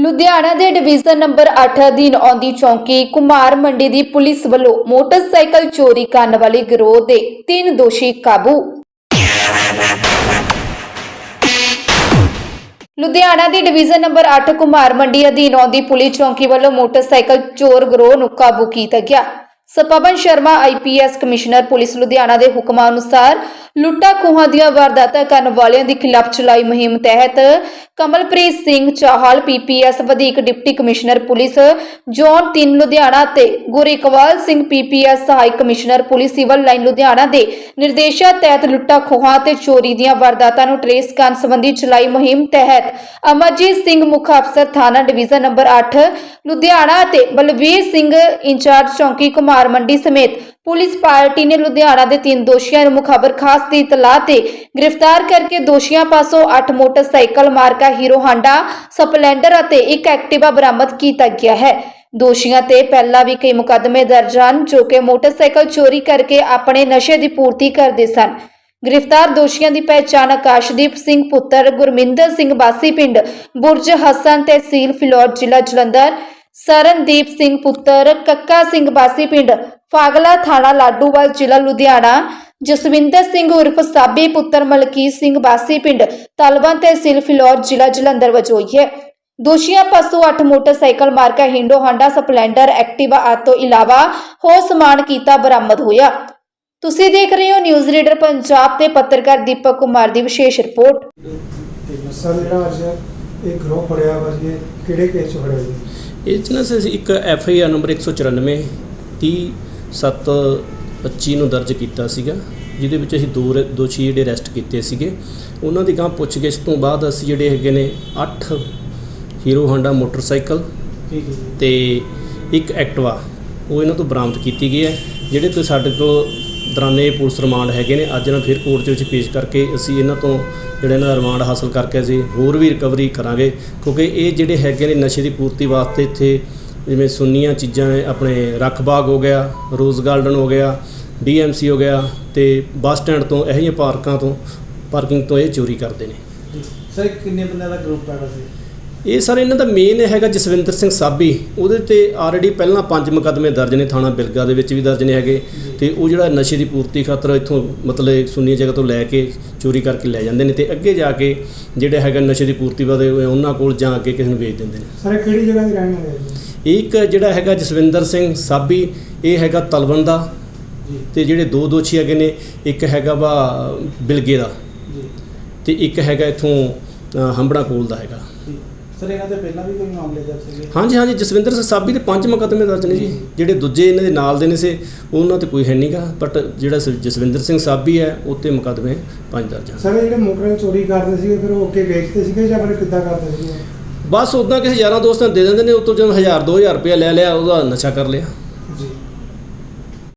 ਲੁਧਿਆਣਾ ਦੇ division number 8 ਅਧੀਨ ਆਉਂਦੀ ਚੌਂਕੀ ਕੁਮਾਰ ਮੰਡੀ ਦੀ ਪੁਲਿਸ ਵੱਲੋਂ ਮੋਟਰਸਾਈਕਲ ਚੋਰੀ ਕਰਨ ਵਾਲੇ ਗਿਰੋਹ ਦੇ ਤਿੰਨ ਦੋਸ਼ੀ ਕਾਬੂ। ਲੁਧਿਆਣਾ ਦੀ ਡਿਵੀਜ਼ਨ ਨੰਬਰ 8 ਕੁਮਾਰ ਮੰਡੀ ਅਧੀਨ ਆਉਂਦੀ ਪੁਲਿਸ ਚੌਂਕੀ ਵੱਲੋਂ ਮੋਟਰਸਾਈਕਲ ਚੋਰ ਗਿਰੋਹ ਨੂੰ ਕਾਬੂ ਕੀਤਾ ਗਿਆ। Swapan Sharma IPS commissioner, police Ludhiana ਦੇ ਹੁਕਮਾਂ ਅਨੁਸਾਰ ਲੁੱਟਾਂ ਖੋਹਾਂ ਦੀਆਂ ਵਾਰਦਾਤਾਂ ਕਰਨ ਵਾਲਿਆਂ ਦੇ ਖਿਲਾਫ ਚਲਾਈ ਮੁਹਿੰਮ ਤਹਿਤ ਕਮਲਪ੍ਰੀਤ ਸਿੰਘ ਚਾਹਲ ਪੀਪੀਐਸ ਵਧੀਕ deputy commissioner police, zone 3 Ludhiana ਤੇ ਗੁਰਿਕਵਾਲ ਸਿੰਘ ਪੀਪੀਐਸ ਸਹਾਇਕ commissioner police, civil line Ludhiana ਦੇ ਨਿਰਦੇਸ਼ਾਂ ਤਹਿਤ ਲੁੱਟਾਂ, ਖੋਹਾਂ ਤੇ ਚੋਰੀ ਦੀਆਂ ਵਾਰਦਾਤਾਂ ਨੂੰ ਟਰੇਸ ਕਰਨ ਸੰਬੰਧੀ ਚਲਾਈ ਮੁਹਿੰਮ ਤਹਿਤ ਅਮਰਜੀਤ ਸਿੰਘ ਮੁੱਖ ਅਫਸਰ ਥਾਣਾ ਡਿਵੀਜ਼ਨ ਨੰਬਰ 8 ਲੁਧਿਆਣਾ ਤੇ ਬਲਵੀਰ ਸਿੰਘ ਇੰਚਾਰਜ ਚੌਂਕੀ ਕੁਮਾਰ ਮੰਡੀ ਸਮੇਤ ਪੁਲਿਸ ਪਾਰਟੀ ਨੇ ਲੁਧਿਆਣਾ ਦੇ ਤਿੰਨ ਦੋਸ਼ੀਆਂ ਨੂੰ ਮੁਖਬਰ ਖਾਸ ਦੀ ਇਤਲਾਹ ਤੇ ਗ੍ਰਿਫਤਾਰ ਕਰਕੇ ਦੋਸ਼ੀਆਂ ਪਾਸੋਂ 8 ਮੋਟਰਸਾਈਕਲ ਮਾਰਕਾ ਹੀਰੋ ਹਾਂਡਾ, ਸਪਲੈਂਡਰ ਅਤੇ ਇੱਕ ਐਕਟਿਵਾ ਬਰਾਮਦ ਕੀਤਾ ਗਿਆ ਹੈ। ਦੋਸ਼ੀਆਂ ਤੇ ਪਹਿਲਾਂ ਵੀ ਕਈ ਮੁਕੱਦਮੇ ਦਰਜ ਹਨ ਜੋ ਕਿ ਮੋਟਰਸਾਈਕਲ ਚੋਰੀ ਕਰਕੇ ਆਪਣੇ ਨਸ਼ੇ ਦੀ ਪੂਰਤੀ ਕਰਦੇ ਸਨ। ਗ੍ਰਿਫਤਾਰ ਦੋਸ਼ੀਆਂ ਦੀ ਪਹਿਚਾਣ ਆਕਾਸ਼ਦੀਪ ਸਿੰਘ ਪੁੱਤਰ ਗੁਰਮਿੰਦਰ ਸਿੰਘ ਬਾਸੀ ਪਿੰਡ ਬੁਰਜ ਹਸਨ ਤਹਿਸੀਲ ਫਿਲੌਰ, ਜ਼ਿਲ੍ਹਾ ਜਲੰਧਰ ਸਰਨਦੀਪ ਸਿੰਘ ਪੁੱਤਰ, ਕੱਕਾ ਸਿੰਘ ਬਾਸੀ ਪਿੰਡ, ਫਾਗਲਾ ਥਾਣਾ ਲਾਡੂਵਾਲ, ਜ਼ਿਲ੍ਹਾ ਲੁਧਿਆਣਾ। ਜਸਵਿੰਦਰ ਸਿੰਘ ਉਰਫ ਸਾਬੀ ਪੁੱਤਰ ਮਲਕੀਤ ਸਿੰਘ ਬਾਸੀ ਪਿੰਡ ਤਲਵੰਤ ਤਹਿਸੀਲ ਫਿਲੌਰ, ਜ਼ਿਲ੍ਹਾ ਜਲੰਧਰ ਵਜੋਂ ਹੈ। ਦੋਸ਼ੀਆਂ ਪਾਸੋਂ 8 ਮੋਟਰਸਾਈਕਲ ਮਾਰਕਾ ਹਿੰਡੋ ਹਾਂਡਾ ਸਪਲੈਂਡਰ, ਐਕਟਿਵਾ ਆਦਿ ਤੋਂ ਇਲਾਵਾ ਹੋਰ ਸਮਾਨ ਕੀਤਾ ਬਰਾਮਦ ਹੋਇਆ। ਤੁਸੀਂ ਦੇਖ ਰਹੇ ਹੋ ਨਿਊਜ਼ ਰੀਡਰ ਪੰਜਾਬ ਤੇ ਪੱਤਰਕਾਰ ਦੀਪਕ ਕੁਮਾਰ ਦੀ ਵਿਸ਼ੇਸ਼ ਰਿਪੋਰਟ। ਤੇ ਸਰ ਜਿਹੜਾ ਅੱਜ ਇਹ ਗਰੋਹ ਫੜਿਆ ਵਾ ਜੀ, ਇਹ ਕਿਹੜੇ ਕੇਸ ਚ ਫੜਿਆ ਜੀ? ਇਹ 'ਚ ਨਾ ਅਸੀਂ ਇੱਕ ਐਫ ਆਈ ਆਰ ਨੰਬਰ 194 30 7 25 ਨੂੰ ਦਰਜ ਕੀਤਾ ਸੀਗਾ ਜਿਹਦੇ ਵਿੱਚ ਅਸੀਂ ਦੋ ਰ- ਦੋਸ਼ੀ ਜਿਹੜੇ ਅਰੈਸਟ ਕੀਤੇ ਸੀਗੇ। ਉਹਨਾਂ ਦੀ ਗਾਂ ਪੁੱਛਗਿੱਛ ਤੋਂ ਬਾਅਦ ਅਸੀਂ ਜਿਹੜੇ ਹੈਗੇ ਨੇ 8 ਹੀਰੋ ਹਾਂਡਾ ਮੋਟਰਸਾਈਕਲ ਠੀਕ ਹੈ ਜੀ। ਤੇ ਇੱਕ ਐਕਟਿਵਾ ਉਹ ਇਹਨਾਂ ਤੋਂ ਬਰਾਮਦ ਕੀਤੀ ਗਈ ਹੈ ਜਿਹੜੇ ਤੋਂ ਸਾਡੇ ਕੋਲ ਦੌਰਾਨੇ ਪੁਲਿਸ ਰਿਮਾਂਡ ਹੈਗੇ ਨੇ। ਅੱਜ ਇਹਨਾਂ ਫਿਰ ਕੋਰਟ ਦੇ ਵਿੱਚ ਪੇਸ਼ ਕਰਕੇ ਅਸੀਂ ਇਹਨਾਂ ਤੋਂ ਜਿਹੜਾ ਇਹਨਾਂ ਦਾ ਰਿਮਾਂਡ ਹਾਸਲ ਕਰਕੇ ਅਸੀਂ ਹੋਰ ਵੀ ਰਿਕਵਰੀ ਕਰਾਂਗੇ। ਕਿਉਂਕਿ ਇਹ ਜਿਹੜੇ ਹੈਗੇ ਨੇ ਨਸ਼ੇ ਦੀ ਪੂਰਤੀ ਵਾਸਤੇ ਇੱਥੇ ਜਿਵੇਂ ਸੁੰਨੀਆਂ ਚੀਜ਼ਾਂ ਨੇ ਆਪਣੇ ਰੱਖ ਬਾਗ ਹੋ ਗਿਆ ਰੋਜ਼ ਗਾਰਡਨ ਹੋ ਗਿਆ ਡੀਐਮਸੀ ਹੋ ਗਿਆ ਤੇ ਬੱਸ ਸਟੈਂਡ ਤੋਂ ਇਹੋ ਜਿਹੀਆਂ ਪਾਰਕਾਂ ਤੋਂ ਪਾਰਕਿੰਗ ਤੋਂ ਇਹ ਚੋਰੀ ਕਰਦੇ ਨੇ। ਸਰ ਕਿੰਨੇ ਬੰਦਿਆਂ ਦਾ ਗਰੁੱਪ ਹੈਗਾ ਸੀ? ਇਹ ਸਰ ਇਹਨਾਂ ਦਾ ਮੇਨ ਹੈਗਾ ਜਸਵਿੰਦਰ ਸਿੰਘ ਸਾਬੀ। ਉਹਦੇ ਤੇ ਆਲਰੇਡੀ ਪਹਿਲਾਂ ਪੰਜ ਮੁਕੱਦਮੇ ਦਰਜ ਨੇ ਥਾਣਾ ਬਿਲਗਾ ਦੇ ਵਿੱਚ ਵੀ ਦਰਜ ਨੇ ਹੈਗੇ। ਤੇ ਉਹ ਜਿਹੜਾ ਨਸ਼ੇ ਦੀ ਪੂਰਤੀ ਖਾਤਰ ਇੱਥੋਂ ਮਤਲਬ ਸੁੰਨੀ ਜਗ੍ਹਾ ਤੋਂ ਲੈ ਕੇ ਚੋਰੀ ਕਰਕੇ ਲੈ ਜਾਂਦੇ ਨੇ ਤੇ ਅੱਗੇ ਜਾ ਕੇ ਜਿਹੜੇ ਹੈਗਾ ਨਸ਼ੇ ਦੀ ਪੂਰਤੀ ਵਾਦੇ ਉਹਨਾਂ ਕੋਲ ਜਾ ਕੇ ਕਿਸੇ ਨੂੰ ਵੇਚ ਦਿੰਦੇ ਨੇ। ਸਰ ਇਹ ਕਿਹੜੀ ਜਗ੍ਹਾ ਦੇ ਰਹਿਣ ਵਾਲੇ ਇੱਕ ਜਿਹੜਾ ਹੈਗਾ ਜਸਵਿੰਦਰ ਸਿੰਘ ਸਾਬੀ ਇਹ ਹੈਗਾ ਤਲਵਣ ਦਾ ਤੇ ਜਿਹੜੇ ਦੋ ਦੋਸ਼ੀ ਹੈਗੇ ਨੇ ਇੱਕ ਹੈਗਾ ਵਾ ਬਿਲਗੇ ਦਾ ਤੇ ਇੱਕ ਹੈਗਾ ਇੱਥੋਂ ਹੰਬੜਾ ਕੋਲ ਦਾ ਹੈਗਾ। ਸਰ ਇਹਨਾਂ ਦੇ ਪਹਿਲਾਂ ਵੀ ਕੋਈ ਮਾਮਲੇ ਦਰਜ ਸੀਗੇ? ਹਾਂਜੀ ਹਾਂਜੀ ਜਸਵਿੰਦਰ ਸਿੰਘ ਸਾਬੀ ਦੇ ਪੰਜ ਮੁਕੱਦਮੇ ਦਰਜ ਨੇ ਜੀ। ਜਿਹੜੇ ਦੂਜੇ ਇਹਨਾਂ ਦੇ ਨਾਲ ਦੇ ਨੇ ਸੇ ਉਹਨਾਂ ਤੇ ਕੋਈ ਹੈ ਨਹੀਂਗਾ ਬਟ ਜਿਹੜਾ ਸ- ਜਸਵਿੰਦਰ ਸਿੰਘ ਸਾਬੀ ਹੈ ਉਹ ਤੇ ਮੁਕੱਦਮੇ ਪੰਜ ਦਰਜ ਹਨ। ਸਰ ਇਹ ਜਿਹੜੇ ਮੋਟਰਾਂ ਚੋਰੀ ਕਰਦੇ ਸੀਗੇ ਫਿਰ ਉਹ ਅੱਗੇ ਵੇਚਦੇ ਸੀਗੇ ਜਾਂ ਫਿਰ ਕਿੱਦਾਂ ਕਰਦੇ ਸੀਗੇ? ਬਸ ਉਦਾਂ ਕਿਸੇ ਯਾਰਾਂ ਦੋਸਤਾਂ ਨੂੰ ਦੇ ਦਿੰਦੇ ਨੇ ਉਤੋਂ ਜਦੋਂ 1000 2000 ਰੁਪਇਆ ਲੈ ਲਿਆ ਉਹਦਾ ਨਸ਼ਾ ਕਰ ਲਿਆ।